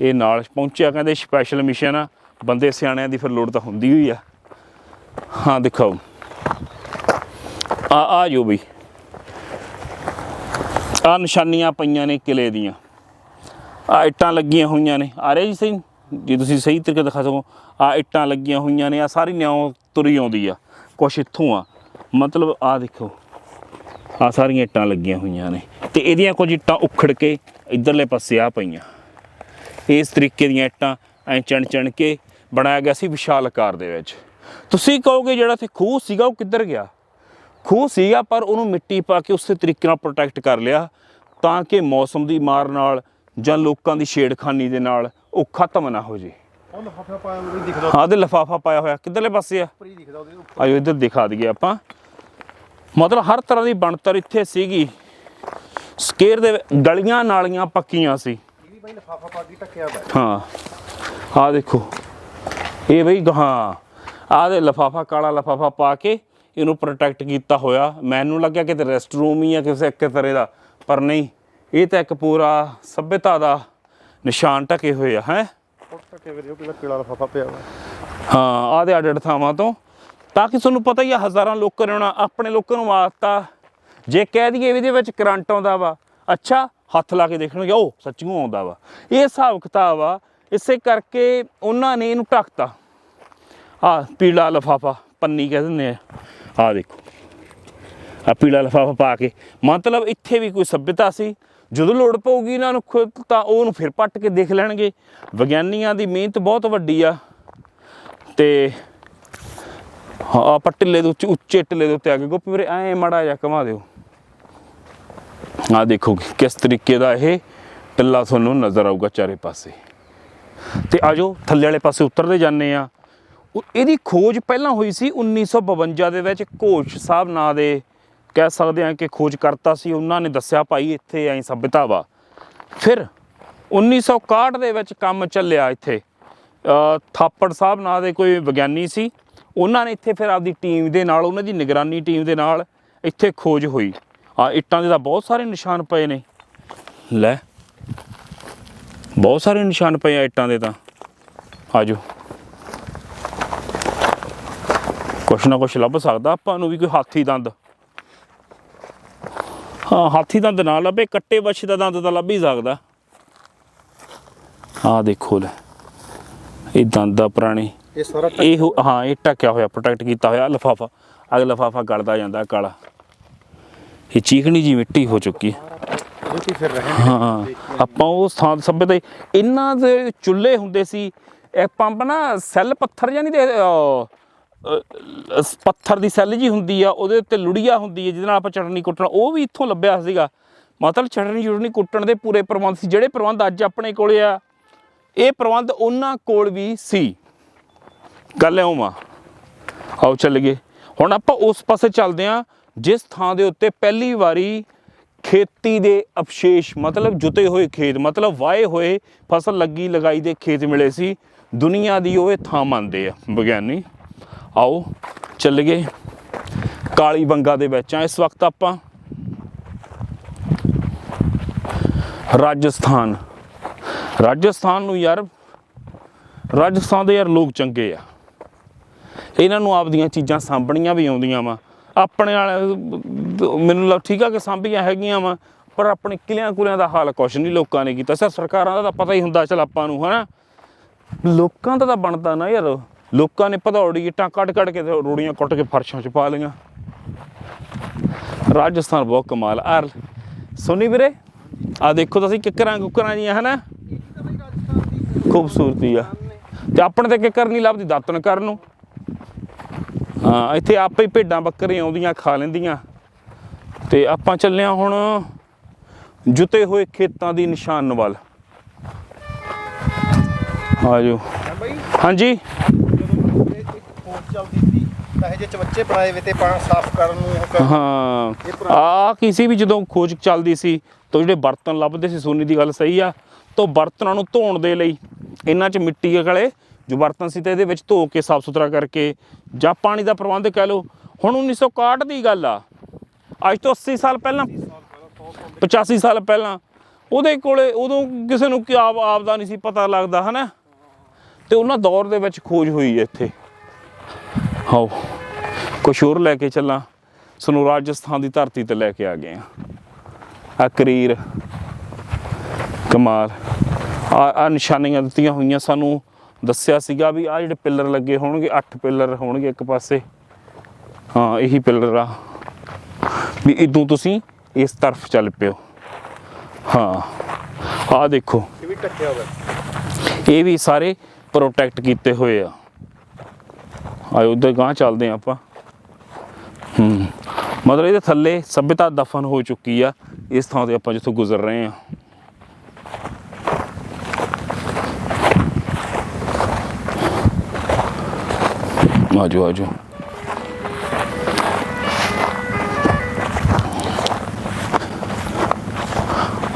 ਇਹ ਨਾਲ ਪਹੁੰਚਿਆ, ਕਹਿੰਦੇ ਸਪੈਸ਼ਲ ਮਿਸ਼ਨ ਆ। ਬੰਦੇ ਸਿਆਣਿਆਂ ਦੀ ਫਿਰ ਲੋੜ ਤਾਂ ਹੁੰਦੀ ਹੋਈ ਆ। ਹਾਂ, ਦਿਖਾਓ। ਆ ਆ ਜੋ ਬਈ। ਆ ਨਿਸ਼ਾਨੀਆਂ ਪਈਆਂ ਨੇ ਕਿਲੇ ਦੀਆਂ। ਆ ਇੱਟਾਂ ਲੱਗੀਆਂ ਹੋਈਆਂ ਨੇ। ਆ ਰਹੇ ਜੀ ਸਹੀ? ਜੇ ਤੁਸੀਂ ਸਹੀ ਤਰੀਕੇ ਦਿਖਾ ਸਕੋ। ਆ ਇੱਟਾਂ ਲੱਗੀਆਂ ਹੋਈਆਂ ਨੇ। ਆ ਸਾਰੀ ਨਿਉ ਤੁਰੀ ਆਉਂਦੀ ਆ। ਕੁਛ ਇੱਥੋਂ ਆ। ਮਤਲਬ ਆ ਦੇਖੋ। ਆ ਸਾਰੀਆਂ ਇੱਟਾਂ ਲੱਗੀਆਂ ਹੋਈਆਂ ਨੇ। ਤੇ ਇਹਦੀਆਂ ਕੁਝ ਇੱਟਾਂ ਉਖੜ ਕੇ ਇਧਰਲੇ ਪਾਸੇ ਆ ਪਈਆਂ। ਇਸ ਤਰੀਕੇ ਦੀਆਂ ਇੱਟਾਂ ਐ ਚਣ ਚਣ ਕੇ ਬਣਾਇਆ ਗਿਆ ਸੀ ਵਿਸ਼ਾਲ ਆਕਾਰ ਦੇ ਵਿੱਚ। ਤੁਸੀਂ ਕਹੋਗੇ ਜਿਹੜਾ ਇੱਥੇ ਖੂਹ ਸੀਗਾ ਉਹ ਕਿੱਧਰ ਗਿਆ? ਖੂਹ ਸੀਗਾ ਪਰ ਉਹਨੂੰ ਮਿੱਟੀ ਪਾ ਕੇ ਉਸੇ ਤਰੀਕੇ ਨਾਲ ਪ੍ਰੋਟੈਕਟ ਕਰ ਲਿਆ ਤਾਂ ਕਿ ਮੌਸਮ ਦੀ ਮਾਰ ਨਾਲ ਜਾਂ ਲੋਕਾਂ ਦੀ ਛੇੜਖਾਨੀ ਦੇ ਨਾਲ ਉਹ ਖਤਮ ਨਾ ਹੋ ਜੇ ਉਹ ਲਫਾਫਾ ਪਾਇਆ ਉਹ ਵੀ ਦਿਖਦਾ। ਹਾਂ ਤੇ ਲਫਾਫਾ ਪਾਇਆ ਹੋਇਆ। ਕਿੱਧਰਲੇ ਪਾਸੇ ਆ? ਆਜੋ ਇੱਧਰ ਦਿਖਾ ਦਈਏ ਆਪਾਂ। ਮਤਲਬ ਹਰ ਤਰ੍ਹਾਂ ਦੀ ਬਣਤਰ ਇੱਥੇ ਸੀਗੀ। ਸਕੇਰ ਦੇ ਗਲੀਆਂ ਨਾਲੀਆਂ ਪੱਕੀਆਂ ਸੀ। ਹਾਂ ਆ ਦੇਖੋ। ਇਹ ਬਈ ਹਾਂ ਆਹ ਦੇ ਲਫਾਫਾ ਕਾਲਾ ਲਫਾਫਾ ਪਾ ਕੇ ਇਹਨੂੰ ਪ੍ਰੋਟੈਕਟ ਕੀਤਾ ਹੋਇਆ। ਮੈਨੂੰ ਲੱਗਿਆ ਕਿ ਤੇ ਰੈਸਟ ਰੂਮ ਹੀ ਆ ਕਿਸੇ ਇੱਕ ਤਰ੍ਹਾਂ ਦਾ ਪਰ ਨਹੀਂ। ਇਹ ਤਾਂ ਇੱਕ ਪੂਰਾ ਸਭਿਅਤਾ ਦਾ ਨਿਸ਼ਾਨ ਟਕੇ ਹੋਏ ਆ ਹੈ? ਟੱਕੇ ਵੀਰੇ ਉਹ ਕਿਹੜਾ ਪੀਲਾ ਲਫਾਫਾ ਪਿਆ ਹੋਇਆ ਹਾਂ ਆਹ ਦੇ ਅੱਡ ਅੱਡ ਥਾਵਾਂ ਤੋਂ। ਤਾਂ ਕਿ ਤੁਹਾਨੂੰ ਪਤਾ ਹੀ ਆ ਹਜ਼ਾਰਾਂ ਲੋਕਾਂ ਨੇ ਆਉਣਾ ਆਪਣੇ ਲੋਕਾਂ ਨੂੰ ਆਦਤਾ ਜੇ ਕਹਿ ਦਈਏ ਵੀ ਇਹਦੇ ਵਿੱਚ ਕਰੰਟ ਆਉਂਦਾ ਵਾ ਅੱਛਾ ਹੱਥ ਲਾ ਕੇ ਦੇਖਣਗੇ ਉਹ ਸੱਚੀਓ ਆਉਂਦਾ ਵਾ। ਇਹ ਹਿਸਾਬ ਕਿਤਾਬ ਆ ਇਸੇ ਕਰਕੇ ਉਹਨਾਂ ਨੇ ਇਹਨੂੰ ਢੱਕਤਾ। ਆ ਪੀਲਾ ਲਫਾਫਾ, ਪੰਨੀ ਕਹਿ ਦਿੰਦੇ ਆ। ਆ ਦੇਖੋ। ਆ ਪੀਲਾ ਲਫਾਫਾ ਪਾ ਕੇ। ਮਤਲਬ ਇੱਥੇ ਵੀ ਕੋਈ ਸਭਿਅਤਾ ਸੀ। ਜਦੋਂ ਲੋੜ ਪਊਗੀ ਇਹਨਾਂ ਨੂੰ ਖੁਦ ਤਾਂ ਉਹਨੂੰ ਫਿਰ ਪੱਟ ਕੇ ਦੇਖ ਲੈਣਗੇ। ਵਿਗਿਆਨੀਆਂ ਦੀ ਮਿਹਨਤ ਬਹੁਤ ਵੱਡੀ ਆ। ਤੇ ਹਾਂ ਆਪਾਂ ਟਿੱਲੇ ਦੇ ਉੱਚੇ ਉੱਚੇ ਟਿੱਲੇ ਦੇ ਉੱਤੇ ਆ ਕੇ ਗੋਪੀ ਵੀਰੇ, ਐ ਮੜਾ ਜਾ ਕਮਾ ਦਿਓ। ਆ ਦੇਖੋ ਕਿਸ ਤਰੀਕੇ ਦਾ ਇਹ ਟਿੱਲਾ ਤੁਹਾਨੂੰ ਨਜ਼ਰ ਆਊਗਾ ਚਾਰੇ ਪਾਸੇ। ਤੇ ਆਜੋ ਥੱਲੇ ਵਾਲੇ ਪਾਸੇ ਉਤਰਦੇ ਜਾਂਦੇ ਆ। ਇਹਦੀ ਖੋਜ ਪਹਿਲਾਂ ਹੋਈ ਸੀ 1952 ਦੇ ਵਿੱਚ। ਘੋਸ਼ ਸਾਹਿਬ ਨਾਂ ਦੇ ਕਹਿ ਸਕਦੇ ਆ ਕਿ ਖੋਜ ਕਰਤਾ ਸੀ। ਉਹਨਾਂ ਨੇ ਦੱਸਿਆ, ਭਾਈ, ਇੱਥੇ ਐਂ ਸਭਿਅਤਾ ਵਾ। ਫਿਰ 1961 ਦੇ ਵਿੱਚ ਕੰਮ ਚੱਲਿਆ ਇੱਥੇ। ਥਾਪੜ ਸਾਹਿਬ ਨਾਂ ਦੇ ਕੋਈ ਵਿਗਿਆਨੀ ਸੀ। ਉਹਨਾਂ ਨੇ ਇੱਥੇ ਫਿਰ ਆਪਦੀ ਟੀਮ ਦੇ ਨਾਲ, ਉਹਨਾਂ ਦੀ ਨਿਗਰਾਨੀ ਟੀਮ ਦੇ ਨਾਲ ਇੱਥੇ ਖੋਜ ਹੋਈ। ਆ, ਇੱਟਾਂ ਦੇ ਤਾਂ ਬਹੁਤ ਸਾਰੇ ਨਿਸ਼ਾਨ ਪਏ ਨੇ। ਲੈ, ਬਹੁਤ ਸਾਰੇ ਨਿਸ਼ਾਨ ਪਏ ਆ ਇੱਟਾਂ ਦੇ ਤਾਂ। ਆਜੋ ਕੁਛ ਨਾ ਕੁਛ ਲੱਭ ਸਕਦਾ ਆਪਾਂ ਨੂੰ ਵੀ ਕੋਈ ਹਾਥੀ ਦੰਦ। ਹਾਂ ਹਾਥੀ ਦੰਦ ਨਾ ਲੱਭੇ ਕੱਟੇ ਬੱਛੇ ਦਾ ਦੰਦ ਤਾਂ ਲੱਭ ਹੀ ਸਕਦਾ। ਆਹ ਦੇਖੋ ਲੈ ਇਹ ਦੰਦ ਆ ਪੁਰਾਣੇ। ਇਹ ਸਾਰਾ ਇਹ ਹੋ- ਇਹ ਟਕਿਆ ਹੋਇਆ ਪ੍ਰੋਟੈਕਟ ਕੀਤਾ ਹੋਇਆ ਲਫਾਫਾ। ਅਗ ਲਫਾਫਾ ਗਲਦਾ ਜਾਂਦਾ ਕਾਲਾ। ਇਹ ਚੀਕਣੀ ਜੀ ਮਿੱਟੀ ਹੋ ਚੁੱਕੀ ਹੈ। ਰੋਟੀ ਫਿਰ ਰਹੇ ਨੇ ਹਾਂ ਆਪਾਂ ਉਸ ਥਾਂ ਤੇ ਸਭਿਅਤਾ ਹੀ- ਇਹਨਾਂ ਦੇ ਚੁੱਲ੍ਹੇ ਹੁੰਦੇ ਸੀ ਇਹ ਪੰਪ ਨਾ ਸੈੱਲ ਪੱਥਰ ਜਾਂ ਨਹੀਂ ਦੇ ਪੱਥਰ ਦੀ ਸੈੱਲ ਜੀ ਹੁੰਦੀ ਆ, ਉਹਦੇ ਉੱਤੇ ਲੁੜੀਆ ਹੁੰਦੀ ਹੈ ਜਿਹਦੇ ਨਾਲ ਆਪਾਂ ਚਟਨੀ ਕੁੱਟਣਾ, ਉਹ ਵੀ ਇੱਥੋਂ ਲੱਭਿਆ ਸੀਗਾ। ਮਤਲਬ ਚਟਨੀ ਚੁਟਨੀ ਕੁੱਟਣ ਦੇ ਪੂਰੇ ਪ੍ਰਬੰਧ ਸੀ, ਜਿਹੜੇ ਪ੍ਰਬੰਧ ਅੱਜ ਆਪਣੇ ਕੋਲੇ ਆ, ਇਹ ਪ੍ਰਬੰਧ ਉਹਨਾਂ ਕੋਲ ਵੀ ਸੀ। ਗੱਲ ਐਉਂ ਵਾ ਆਓ ਚੱਲ ਗਏ ਹੁਣ ਆਪਾਂ ਉਸ ਪਾਸੇ ਚੱਲਦੇ ਹਾਂ ਜਿਸ ਥਾਂ ਦੇ ਉੱਤੇ ਪਹਿਲੀ ਵਾਰੀ ਖੇਤੀ ਦੇ ਅਵਸ਼ੇਸ਼, ਮਤਲਬ ਜੁਤੇ ਹੋਏ ਖੇਤ, ਮਤਲਬ ਵਾਏ ਹੋਏ ਫਸਲ ਲੱਗੀ ਲਗਾਈ ਦੇ ਖੇਤ ਮਿਲੇ ਸੀ। ਦੁਨੀਆ ਦੀ ਉਹ ਇਹ ਥਾਂ ਮੰਨਦੇ ਆ, ਵਿਗਿਆਨੀ। ਆਓ ਚੱਲ ਗਏ ਕਾਲੀ ਬੰਗਾ ਦੇ ਵਿੱਚ ਆ ਇਸ ਵਕਤ ਆਪਾਂ ਰਾਜਸਥਾਨ। ਰਾਜਸਥਾਨ ਨੂੰ ਯਾਰ, ਰਾਜਸਥਾਨ ਦੇ ਯਾਰ ਲੋਕ ਚੰਗੇ ਆ। ਇਹਨਾਂ ਨੂੰ ਆਪਦੀਆਂ ਚੀਜ਼ਾਂ ਸਾਂਭਣੀਆਂ ਵੀ ਆਉਂਦੀਆਂ ਵਾ। ਆਪਣੇ ਨਾਲ ਮੈਨੂੰ ਲੱਗ, ਠੀਕ ਆ ਕਿ ਸਾਂਭੀਆਂ ਹੈਗੀਆਂ ਵਾ, ਪਰ ਆਪਣੇ ਕਿਲਿਆਂ ਕੁਲਿਆਂ ਦਾ ਹਾਲ ਕੁਛ ਨਹੀਂ ਲੋਕਾਂ ਨੇ ਕੀਤਾ। ਸਰ ਸਰਕਾਰਾਂ ਦਾ ਤਾਂ ਪਤਾ ਹੀ ਹੁੰਦਾ, ਚਲ ਆਪਾਂ ਨੂੰ, ਹਨਾ? ਲੋਕਾਂ ਦਾ ਤਾਂ ਬਣਦਾ ਨਾ ਯਾਰ। ਲੋਕਾਂ ਨੇ ਭਦੌੜੀ ਇੱਟਾਂ ਕੱਢ ਕੱਢ ਕੇ ਤੇ ਰੋੜੀਆਂ ਕੁੱਟ ਕੇ ਫਰਸ਼ਾਂ 'ਚ ਪਾ ਲਈਆਂ। ਰਾਜਸਥਾਨ ਬਹੁਤ ਕਮਾਲ ਆ। ਸੋਨੀ ਵੀਰੇ ਆ ਦੇਖੋ ਤੁਸੀਂ ਕਿੱਕਰਾਂ ਕੁੱਕਰਾਂ ਜੀਆਂ, ਹਨਾ? ਖੂਬਸੂਰਤੀ ਆ। ਤੇ ਆਪਣੇ ਤੇ ਕਿੱਕਰ ਨਹੀਂ ਲੱਭਦੀ, ਦਾਤਣ ਕਰਨ ਨੂੰ। ਹਾਂ, ਇੱਥੇ ਆਪੇ ਹੀ ਭੇਡਾਂ ਬੱਕਰੀਆਂ ਆਉਂਦੀਆਂ, ਖਾ ਲੈਂਦੀਆਂ। ਤੇ ਆਪਾਂ ਚੱਲਿਆ ਹੁਣ ਜੁਤੇ ਹੋਏ ਖੇਤਾਂ ਦੀ ਨਿਸ਼ਾਨ ਵੱਲ। ਆਜੋ। ਬਾਈ ਹਾਂਜੀ। ਚੱਲਦੀ ਸੀ ਤਾਂ ਇਹ ਜੇ ਚਵੱਚੇ ਬਣਾਏ ਵੇ ਤੇ ਪਾਣੀ ਸਾਫ਼ ਕਰਨ ਨੂੰ ਉਹ ਕਰ- ਹਾਂ। ਆ ਕਿਸੇ ਵੀ ਜਦੋਂ ਖੋਜ ਚੱਲਦੀ ਸੀ ਤਾਂ ਜਿਹੜੇ ਬਰਤਨ ਲੱਭਦੇ ਸੀ ਸੋਨੀ ਦੀ ਗੱਲ ਸਹੀ ਆ ਤਾਂ ਬਰਤਨਾਂ ਨੂੰ ਧੋਣ ਦੇ ਲਈ ਇਹਨਾਂ 'ਚ ਮਿੱਟੀ ਵਾਲੇ ਜੋ ਬਰਤਨ ਸੀ ਤੇ ਇਹਦੇ ਵਿੱਚ ਧੋ ਕੇ ਸਾਫ਼ ਸੁਥਰਾ ਕਰਕੇ ਜਾਂ ਪਾਣੀ ਦਾ ਪ੍ਰਬੰਧ ਕਹਿ ਲਓ ਹੁਣ 1961 ਦੀ ਗੱਲ ਆ। ਅੱਜ ਤੋਂ 80 ਸਾਲ ਪਹਿਲਾਂ 85 ਸਾਲ ਪਹਿਲਾਂ ਉਹਦੇ ਕੋਲੇ ਉਦੋਂ ਕਿਸੇ ਨੂੰ ਕੀ ਆਪ ਆਪ ਦਾ ਨਹੀਂ ਸੀ ਪਤਾ ਲੱਗਦਾ ਹਨਾ? ਤੇ ਉਹਨਾਂ ਦੌਰ ਦੇ ਵਿੱਚ ਖੋਜ ਹੋਈ ਹੈ ਇੱਥੇ। ਆਓ ਕੁਛ ਹੋਰ ਲੈ ਕੇ ਚੱਲਾਂ। ਸਾਨੂੰ ਰਾਜਸਥਾਨ ਦੀ ਧਰਤੀ ਤੇ ਲੈ ਕੇ ਆ ਗਏ ਆ। ਆ ਕਰੀਰ ਕਮਾਲ। ਆ ਆ ਨਿਸ਼ਾਨੀਆਂ ਦਿੱਤੀਆਂ ਹੋਈਆਂ ਸਾਨੂੰ। ਦੱਸਿਆ ਸੀਗਾ ਵੀ ਆ ਜਿਹੜੇ ਪਿੱਲਰ ਲੱਗੇ ਹੋਣਗੇ 8 ਪਿੱਲਰ ਹੋਣਗੇ ਇੱਕ ਪਾਸੇ। ਹਾਂ ਇਹੀ ਪਿੱਲਰ ਆ। ਵੀ ਇਦੋਂ ਤੁਸੀਂ ਇਸ ਤਰਫ ਚੱਲ ਪਿਓ। ਹਾਂ ਆ ਦੇਖੋ। ਇਹ ਵੀ ਟੱਕਿਆ ਹੋਇਆ। ਇਹ ਵੀ ਸਾਰੇ ਪ੍ਰੋਟੈਕਟ ਕੀਤੇ ਹੋਏ ਆ। ਆਇਓ ਉਧਰ ਗਾਂ ਚੱਲਦੇ ਆ ਆਪਾਂ। ਹੂੰ, ਮਤਲਬ ਇਹਦੇ ਥੱਲੇ ਸਭਿਅਤਾ ਦਫਨ ਹੋ ਚੁੱਕੀ ਆ, ਇਸ ਥਾਂ ਤੇ ਆਪਾਂ ਜਿੱਥੋਂ ਗੁਜ਼ਰ ਰਹੇ ਆ। ਆਜੋ ਆਜੋ।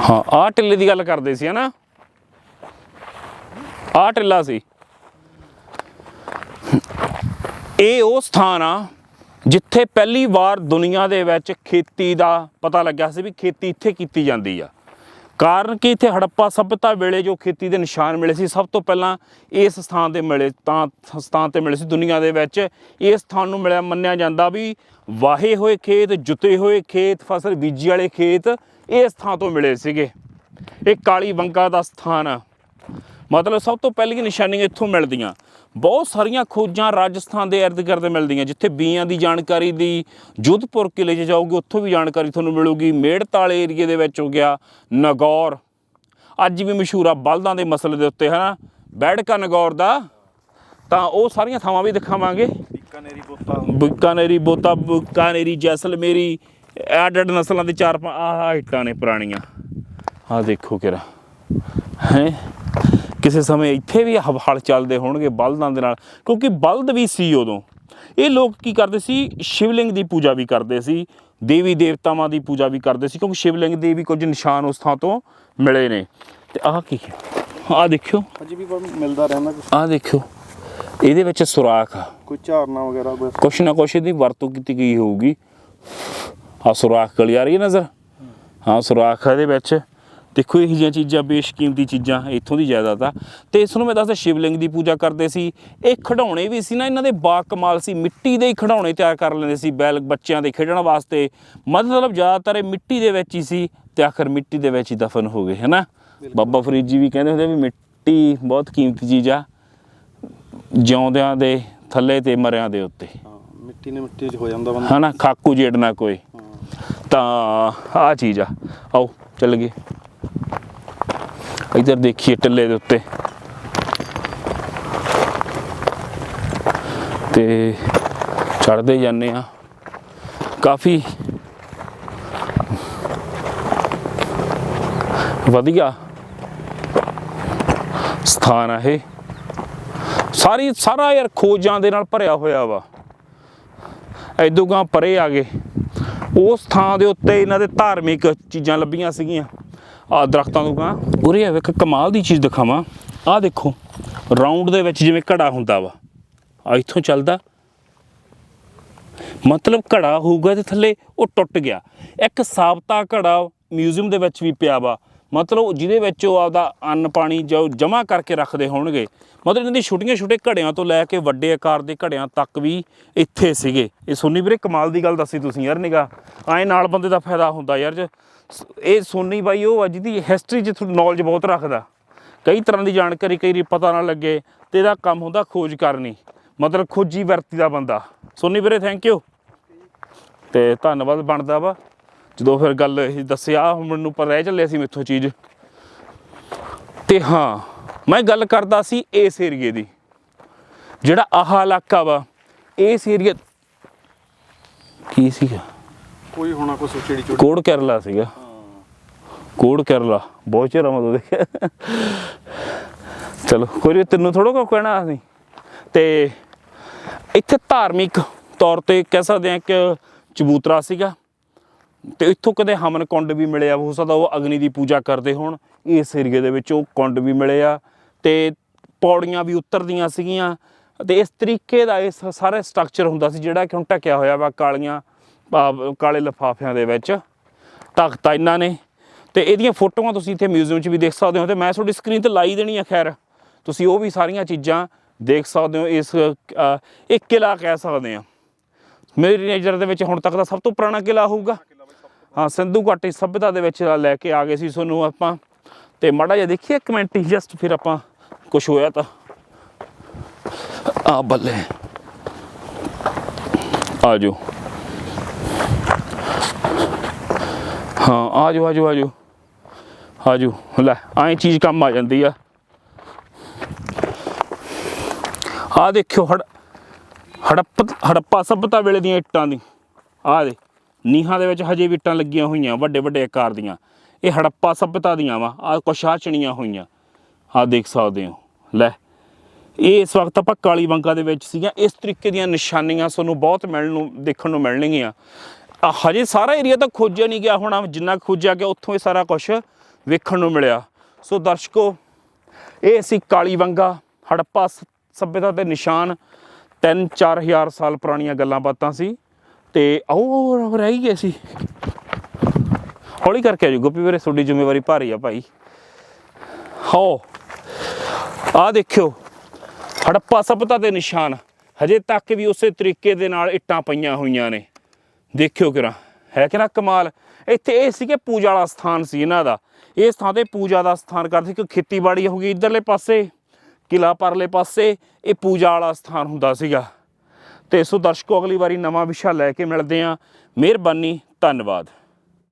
ਹਾਂ ਆ ਟਿੱਲੇ ਦੀ ਗੱਲ ਕਰਦੇ ਸੀ, ਹਨਾ? ਆਹ ਟਿੱਲਾ ਸੀ। ਇਹ ਉਹ ਸਥਾਨ ਆ ਜਿੱਥੇ ਪਹਿਲੀ ਵਾਰ ਦੁਨੀਆ ਦੇ ਵਿੱਚ ਖੇਤੀ ਦਾ ਪਤਾ ਲੱਗਿਆ ਸੀ ਵੀ ਖੇਤੀ ਇੱਥੇ ਕੀਤੀ ਜਾਂਦੀ ਆ। ਕਾਰਨ ਕਿ? ਇੱਥੇ ਹੜੱਪਾ ਸਭਿਅਤਾ ਵੇਲੇ ਜੋ ਖੇਤੀ ਦੇ ਨਿਸ਼ਾਨ ਮਿਲੇ ਸੀ, ਸਭ ਤੋਂ ਪਹਿਲਾਂ ਇਸ ਸਥਾਨ ਤੇ ਮਿਲੇ ਤਾਂ ਸਥਾਨ ਤੇ ਮਿਲੇ ਸੀ ਦੁਨੀਆ ਦੇ ਵਿੱਚ। ਇਸ ਸਥਾਨ ਨੂੰ ਮਿਲਿਆ ਮੰਨਿਆ ਜਾਂਦਾ ਵੀ ਵਾਹੇ ਹੋਏ ਖੇਤ, ਜੁਤੇ ਹੋਏ ਖੇਤ, ਫਸਲ ਬੀਜੀ ਵਾਲੇ ਖੇਤ, ਇਸ ਥਾਂ ਤੋਂ ਮਿਲੇ ਸੀਗੇ। ਇਹ ਕਾਲੀ ਬੰਗਾ ਦਾ ਸਥਾਨ ਆ। ਮਤਲਬ ਸਭ ਤੋਂ ਪਹਿਲੀਆਂ ਨਿਸ਼ਾਨੀਆਂ ਇੱਥੋਂ ਮਿਲਦੀਆਂ। ਬਹੁਤ ਸਾਰੀਆਂ ਖੋਜਾਂ ਰਾਜਸਥਾਨ ਦੇ ਇਰਦ ਗਿਰਦ ਮਿਲਦੀਆਂ ਜਿੱਥੇ ਬੀਆਂ ਦੀ ਜਾਣਕਾਰੀ ਦੀ ਜੋਧਪੁਰ ਕਿਲੇ 'ਚ ਜਾਓਗੇ ਉੱਥੋਂ ਵੀ ਜਾਣਕਾਰੀ ਤੁਹਾਨੂੰ ਮਿਲੂਗੀ। ਮੇੜਤਾਲ ਏਰੀਏ ਦੇ ਵਿੱਚ ਹੋ ਗਿਆ ਨਗੌਰ। ਅੱਜ ਵੀ ਮਸ਼ਹੂਰ ਆ ਬਲਦਾਂ ਦੇ ਮਸਲੇ ਦੇ ਉੱਤੇ ਹਨਾ? ਬੈੜਕਾ ਨਗੌਰ ਦਾ। ਤਾਂ ਉਹ ਸਾਰੀਆਂ ਥਾਵਾਂ ਵੀ ਦਿਖਾਵਾਂਗੇ। ਬੀਕਾਨੇਰੀ ਬੋਤਾ ਬੁਕਾਨੇਰੀ ਬੋਤਾ ਬੁਕਾਨੇਰੀ ਜੈਸਲਮੇਰੀ ਐਡਡ ਨਸਲਾਂ ਦੇ ਚਾਰ ਪੰਜ ਆਹ ਇੱਟਾਂ ਨੇ ਪੁਰਾਣੀਆਂ। ਆਹ ਦੇਖੋ ਕਿਰਾ। ਹੈ? ਕਿਸੇ ਸਮੇਂ ਇੱਥੇ ਵੀ ਹਲ ਚੱਲਦੇ ਹੋਣਗੇ ਬਲਦਾਂ ਦੇ ਨਾਲ ਕਿਉਂਕਿ ਬਲਦ ਵੀ ਸੀ ਉਦੋਂ। ਇਹ ਲੋਕ ਕੀ ਕਰਦੇ ਸੀ? ਸ਼ਿਵਲਿੰਗ ਦੀ ਪੂਜਾ ਵੀ ਕਰਦੇ ਸੀ ਦੇਵੀ ਦੇਵਤਾਵਾਂ ਦੀ ਪੂਜਾ ਵੀ ਕਰਦੇ ਸੀ ਕਿਉਂਕਿ ਸ਼ਿਵਲਿੰਗ ਦੇ ਵੀ ਕੁਝ ਨਿਸ਼ਾਨ ਉਸ ਥਾਂ ਤੋਂ ਮਿਲੇ ਨੇ। ਤੇ ਆਹ ਕੀ ਹੈ? ਆਹ ਦੇਖਿਓ। ਅਜੇ ਵੀ ਮਿਲਦਾ ਰਹਿੰਦਾ ਕੁਛ। ਆਹ ਦੇਖਿਓ। ਇਹਦੇ ਵਿੱਚ ਸੁਰਾਖ ਆ। ਕੋਈ ਝਾਰਨਾ ਵਗੈਰਾ ਬਸ ਕੁਛ ਨਾ ਕੁਛ ਇਹਦੀ ਵਰਤੋਂ ਕੀਤੀ ਗਈ ਹੋਊਗੀ। ਆ ਸੁਰਾਖ ਗਲੀ ਆ ਰਹੀ ਹੈ ਨਜ਼ਰ। ਹਾਂ। ਸੁਰਾਖ ਇਹਦੇ ਵਿੱਚ। ਦੇਖੋ ਇਹ ਜਿਹੀਆਂ ਚੀਜ਼ਾਂ ਬੇਸ਼ਕੀਮਤੀ ਚੀਜ਼ਾਂ ਇੱਥੋਂ ਦੀ ਜਾਇਦਾਦ ਆ। ਤੇ ਇਸ ਨੂੰ ਮੈਂ ਦੱਸਦਾ ਸ਼ਿਵਲਿੰਗ ਦੀ ਪੂਜਾ ਕਰਦੇ ਸੀ। ਇਹ ਖਿਡੌਣੇ ਵੀ ਸੀ ਨਾ ਇਹਨਾਂ ਦੇ ਬਾ ਕਮਾਲ ਸੀ। ਮਿੱਟੀ ਦੇ ਹੀ ਖਿਡੌਣੇ ਤਿਆਰ ਕਰ ਲੈਂਦੇ ਸੀ ਬੈਲ ਬੱਚਿਆਂ ਦੇ ਖੇਡਣ ਵਾਸਤੇ। ਮਤਲਬ ਜ਼ਿਆਦਾਤਰ ਇਹ ਮਿੱਟੀ ਦੇ ਵਿੱਚ ਹੀ ਸੀ ਤੇ ਆਖਰ ਮਿੱਟੀ ਦੇ ਵਿੱਚ ਹੀ ਦਫਨ ਹੋ ਗਏ ਹੈਨਾ? ਬਾਬਾ ਫਰੀਦ ਜੀ ਵੀ ਕਹਿੰਦੇ ਹੁੰਦੇ ਵੀ ਮਿੱਟੀ ਬਹੁਤ ਕੀਮਤੀ ਚੀਜ਼ ਆ ਜਿਉਂਦਿਆਂ ਦੇ ਥੱਲੇ ਤੇ ਮਰਿਆਂ ਦੇ ਉੱਤੇ। ਮਿੱਟੀ ਨੇ ਮਿੱਟੀ 'ਚ ਹੋ ਜਾਂਦਾ ਬੰਦਾ। ਹਨਾ ਖਾਕੂ ਜੇੜ ਨਾ ਕੋਈ ਤਾਂ ਆ ਚੀਜ਼ ਆ। ਆਓ ਚੱਲ ਗਏ। ਇਧਰ ਦੇਖੀਏ ਟਿੱਲੇ ਦੇ ਉੱਤੇ। ਤੇ ਚੜਦੇ ਜਾਂਦੇ ਆ ਕਾਫੀ ਵਧੀਆ ਸਥਾਨ ਆ ਇਹ। ਸਾਰੀ, ਸਾਰਾ ਯਾਰ ਖੋਜਾਂ ਦੇ ਨਾਲ ਭਰਿਆ ਹੋਇਆ ਵਾ। ਐਦੋਂ ਪਰੇ ਆ ਗਏ। ਉਸ ਥਾਂ ਦੇ ਉੱਤੇ ਇਹਨਾਂ ਦੇ ਧਾਰਮਿਕ ਚੀਜ਼ਾਂ ਲੱਭੀਆਂ ਸੀਗੀਆਂ। ਆ ਦਰਖਤਾਂ ਤੋਂ ਗਾਂ। ਉਰੇ ਆ ਵੇਖ, ਕਮਾਲ ਦੀ ਚੀਜ਼ ਦਿਖਾਵਾਂ। ਆ ਦੇਖੋ ਰਾਉਂਡ ਦੇ ਵਿੱਚ ਜਿਵੇਂ ਘੜਾ ਹੁੰਦਾ ਵਾ। ਆ ਇੱਥੋਂ ਚੱਲਦਾ। ਮਤਲਬ ਘੜਾ ਹੋਊਗਾ ਤੇ ਥੱਲੇ ਉਹ ਟੁੱਟ ਗਿਆ। ਇੱਕ ਸਾਬਤਾ ਘੜਾ ਮਿਊਜ਼ੀਅਮ ਦੇ ਵਿੱਚ ਵੀ ਪਿਆ ਵਾ। ਮਤਲਬ ਜਿਹਦੇ ਵਿੱਚ ਉਹ ਆਪਦਾ ਅੰਨ ਪਾਣੀ ਜੋ ਜਮ੍ਹਾਂ ਕਰਕੇ ਰੱਖਦੇ ਹੋਣਗੇ। ਮਤਲਬ ਇਹਨਾਂ ਦੀ ਛੋਟੀਆਂ ਛੋਟੇ ਘੜਿਆਂ ਤੋਂ ਲੈ ਕੇ ਵੱਡੇ ਆਕਾਰ ਦੇ ਘੜਿਆਂ ਤੱਕ ਵੀ ਇੱਥੇ ਸੀਗੇ। ਇਹ ਸੋਨੀ ਵੀਰੇ, ਕਮਾਲ ਦੀ ਗੱਲ ਦੱਸੀ ਤੁਸੀਂ ਯਾਰ ਨਿਗਾ ਐਂ ਨਾਲ ਬੰਦੇ ਦਾ ਫਾਇਦਾ ਹੁੰਦਾ ਯਾਰ ਜੇ। ਇਹ ਸੋਨੀ ਬਾਈ ਉਹ ਆ ਜਿਹਦੀ ਹਿਸਟਰੀ 'ਚ ਨੌਲੇਜ ਬਹੁਤ ਰੱਖਦਾ। ਕਈ ਤਰ੍ਹਾਂ ਦੀ ਜਾਣਕਾਰੀ ਕਈ ਵਾਰੀ ਪਤਾ ਨਾ ਲੱਗੇ ਤੇ ਇਹਦਾ ਕੰਮ ਹੁੰਦਾ ਖੋਜ ਕਰਨੀ। ਮਤਲਬ ਖੋਜੀ ਵਰਤੀ ਦਾ ਬੰਦਾ। ਸੋਨੀ ਵੀਰੇ ਥੈਂਕ ਯੂ ਤੇ ਧੰਨਵਾਦ ਬਣਦਾ ਵਾ। ਜਦੋਂ ਫਿਰ ਗੱਲ ਇਹ ਦੱਸਿਆ ਮੈਨੂੰ ਪਰ ਰਹਿ ਚੱਲਿਆ ਸੀ ਮੇਥੋਂ ਚੀਜ਼। ਤੇ ਹਾਂ ਮੈਂ ਗੱਲ ਕਰਦਾ ਸੀ ਇਸ ਏਰੀਏ ਦੀ। ਜਿਹੜਾ ਆਹ ਇਲਾਕਾ ਵਾ ਇਸ ਏਰੀਆ ਕੀ ਸੀਗਾ? ਕੋਈ ਹੋਣਾ ਕੁਛ ਚਿੜੀ ਚੁੜੀ ਕੋੜ ਕੇਰਲਾ ਸੀਗਾ। ਕੋੜ ਕੇਰਲਾ ਬਹੁਤ ਚਿਰ ਮਦੋਂ ਦੇਖਿਆ ਚਲੋ ਕੋਈ ਨੀ, ਤੈਨੂੰ ਥੋੜਾ ਕੋ ਕਹਿਣਾ ਅਸੀਂ। ਤੇ ਇੱਥੇ ਧਾਰਮਿਕ ਤੌਰ ਤੇ ਕਹਿ ਸਕਦੇ ਆ ਕਿ ਚਬੂਤਰਾ ਸੀਗਾ। ਤੇ ਇੱਥੋਂ ਕਦੇ ਹਮਨ ਕੁੰਡ ਵੀ ਮਿਲਿਆ ਹੋ ਸਕਦਾ ਉਹ ਅਗਨੀ ਦੀ ਪੂਜਾ ਕਰਦੇ ਹੋਣ। ਇਸ ਏਰੀਏ ਦੇ ਵਿੱਚ ਉਹ ਕੁੰਡ ਵੀ ਮਿਲੇ ਆ ਤੇ ਪੌੜੀਆਂ ਵੀ ਉਤਰਦੀਆਂ ਸੀਗੀਆਂ। ਤੇ ਇਸ ਤਰੀਕੇ ਦਾ ਇਹ ਸਾਰਾ ਸਟਰਕਚਰ ਹੁੰਦਾ ਸੀ ਜਿਹੜਾ ਕਿ ਹੁਣ ਢਕਿਆ ਹੋਇਆ ਵਾ ਕਾਲੀਆਂ ਕਾਲੇ ਲਿਫਾਫਿਆਂ ਦੇ ਵਿੱਚ। ਢਕਤਾ ਇਹਨਾਂ ਨੇ ਤੇ ਇਹਦੀਆਂ ਫੋਟੋਆਂ ਤੁਸੀਂ ਇੱਥੇ ਮਿਊਜ਼ੀਅਮ 'ਚ ਵੀ ਦੇਖ ਸਕਦੇ ਹੋ ਤੇ ਮੈਂ ਤੁਹਾਡੀ ਸਕਰੀਨ ਤੇ ਲਾਈ ਦੇਣੀ ਆ ਖੈਰ। ਤੁਸੀਂ ਉਹ ਵੀ ਸਾਰੀਆਂ ਚੀਜ਼ਾਂ ਦੇਖ ਸਕਦੇ ਹੋ ਇਸ ਅਹ, ਇੱਕ ਕਿਲਾ ਕਹਿ ਸਕਦੇ ਆ ਮੇਰੀ ਨਜ਼ਰ ਦੇ ਵਿੱਚ ਹੁਣ ਤੱਕ ਦਾ ਸਭ ਤੋਂ ਪੁਰਾਣਾ ਕਿਲਾ ਹੋਊਗਾ। ਹਾਂ ਸਿੰਧੂ ਘਾਟੀ ਸਭਿਅਤਾ ਦੇ ਵਿੱਚ ਲੈ ਕੇ ਆ ਗਏ ਸੀ ਤੁਹਾਨੂੰ ਆਪਾਂ। ਤੇ ਮਾੜਾ ਜਿਹਾ ਦੇਖੀਏ ਇੱਕ ਮਿੰਟ ਜਸਟ ਫਿਰ ਆਪਾਂ ਕੁਝ ਹੋਇਆ ਤਾਂ। ਆ ਬੱਲੇ। ਆ ਜਾਓ। ਹਾਂ ਆ ਜਾਓ ਆ ਜਾਓ ਆ ਲੈ, ਐਂ ਚੀਜ਼ ਕੰਮ ਆ ਜਾਂਦੀ ਆ। ਆ ਦੇਖਿਓ, ਹੜ, ਹੜੱਪ, ਹੜੱਪਾ ਸਭਿਅਤਾ ਵੇਲੇ ਦੀਆਂ ਇੱਟਾਂ ਦੀ। ਆ ਦੇ ਨੀਹਾਂ ਦੇ ਵਿੱਚ ਹਜੇ ਵੀ ਇੱਟਾਂ ਲੱਗੀਆਂ ਹੋਈਆਂ ਵੱਡੇ ਵੱਡੇ ਆਕਾਰ ਦੀਆਂ। ਇਹ ਹੜੱਪਾ ਸਭਿਅਤਾ ਦੀਆਂ ਵਾ ਆ ਕੁਛ ਆਹ ਚਿਣੀਆਂ ਹੋਈਆਂ। ਆ ਦੇਖ ਸਕਦੇ ਹੋ, ਲੈ। ਇਹ ਇਸ ਵਕਤ ਆਪਾਂ ਕਾਲੀ ਬੰਗਾ ਦੇ ਵਿੱਚ ਸੀਗੀਆਂ। ਇਸ ਤਰੀਕੇ ਦੀਆਂ ਨਿਸ਼ਾਨੀਆਂ ਤੁਹਾਨੂੰ ਬਹੁਤ ਮਿਲਣ ਨੂੰ, ਦੇਖਣ ਨੂੰ ਮਿਲਣਗੀਆਂ। ਹਜੇ ਸਾਰਾ ਏਰੀਆ ਤਾਂ ਖੋਜਿਆ ਨਹੀਂ ਗਿਆ ਹੋਣਾ, ਜਿੰਨਾ ਖੋਜਿਆ ਗਿਆ, ਉੱਥੋਂ ਇਹ ਸਾਰਾ ਕੁਝ ਵੇਖਣ ਨੂੰ ਮਿਲਿਆ। ਸੋ ਦਰਸ਼ਕੋ, ਇਹ ਸੀ ਕਾਲੀ ਵੰਗਾ, ਹੜੱਪਾ ਸ- ਸਭਿਅਤਾ ਦੇ ਨਿਸ਼ਾਨ। 3-4000 ਸਾਲ ਪੁਰਾਣੀਆਂ ਗੱਲਾਂ ਬਾਤਾਂ ਸੀ ਤੇ ਆਓ ਰਹਿ ਗਏ ਸੀ। ਹੌਲੀ ਕਰਕੇ ਆਜੋ ਗੋਪੀ ਵੀਰੇ, ਤੁਹਾਡੀ ਜ਼ਿੰਮੇਵਾਰੀ ਭਾਰੀ ਆ ਭਾਈ। ਹੋ ਆ ਦੇਖਿਓ, ਹੜੱਪਾ ਸਭਿਅਤਾ ਦੇ ਨਿਸ਼ਾਨ। ਹਜੇ ਤੱਕ ਵੀ ਉਸੇ ਤਰੀਕੇ ਦੇ ਨਾਲ ਇੱਟਾਂ ਪਈਆਂ ਹੋਈਆਂ ਨੇ। ਦੇਖਿਓ ਕਿਰਾ, ਹੈ ਕਿਰਾ ਕਮਾਲ? ਇੱਥੇ ਇਹ ਸੀ ਕਿ ਪੂਜਾ ਵਾਲਾ ਸਥਾਨ ਸੀ ਇਹਨਾਂ ਦਾ। ਇਸ ਥਾਂ ਤੇ ਪੂਜਾ ਦਾ ਸਥਾਨ ਕਰਦੇ ਸੀ। ਕਿ ਖੇਤੀਬਾੜੀ ਗਈ ਇਧਰਲੇ ਪਾਸੇ ਕਿਲਾ ਪਰਲੇ ਪਾਸੇ, ਇਹ ਪੂਜਾ ਵਾਲਾ ਸਥਾਨ ਹੁੰਦਾ ਸੀਗਾ। ਤੇ ਸੋ ਦਰਸ਼ਕੋ, ਅਗਲੀ ਵਾਰੀ ਨਵਾਂ ਵਿਸ਼ਾ ਲੈ ਕੇ ਮਿਲਦੇ ਆਂ ਮਿਹਰਬਾਨੀ, ਧੰਨਵਾਦ।